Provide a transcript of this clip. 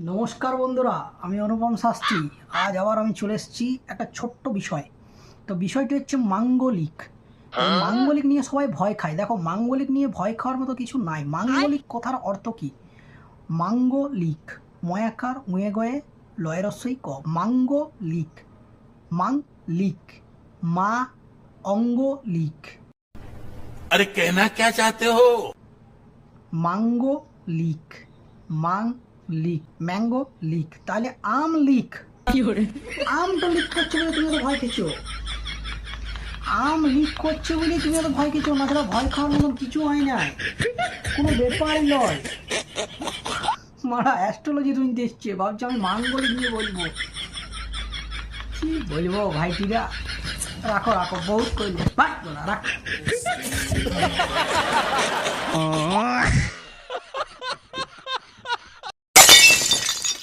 নমস্কার বন্ধুরা আমি অনুপম শাস্ত্রী। আজ আবার আমি চলে এসেছি একটা ছোট্ট বিষয়। তো বিষয়টি হচ্ছে মাঙ্গলিক। হ্যাঁ? মাঙ্গলিক নিয়ে সবাই ভয় খায়। দেখো মাঙ্গলিক নিয়ে ভয় খাওয়ার মতো কিছু নাই। মাঙ্গলিক কথার অর্থ কি? মাঙ্গলিক ময়াকার উয়ে গয়ে লয়রস্বই ক। মাঙ্গলিক মাং লিক মা অঙ্গলিক। আরে কেনা কে চাতে হো? মাঙ্গলিক মাং লিক ম্যাঙ্গো লিক তাহলে আম লিক আমটা লিক করছে বলে তুমি তো ভয় খেয়েছো? আম লিক করছে বলে তুমি তো ভয় খেয়েছো? না তাহলে ভয় খাওয়ার মতন কিছু হয় না। কোনো ব্যাপার নয়। মারা অ্যাস্ট্রোলজি তুমি দেখছে। ভাবছি আমি মাঙ্গলিক নিয়ে বলব। কি বলব ভাইটিরা? রাখো রাখো বহুত করলে বাট রাখো।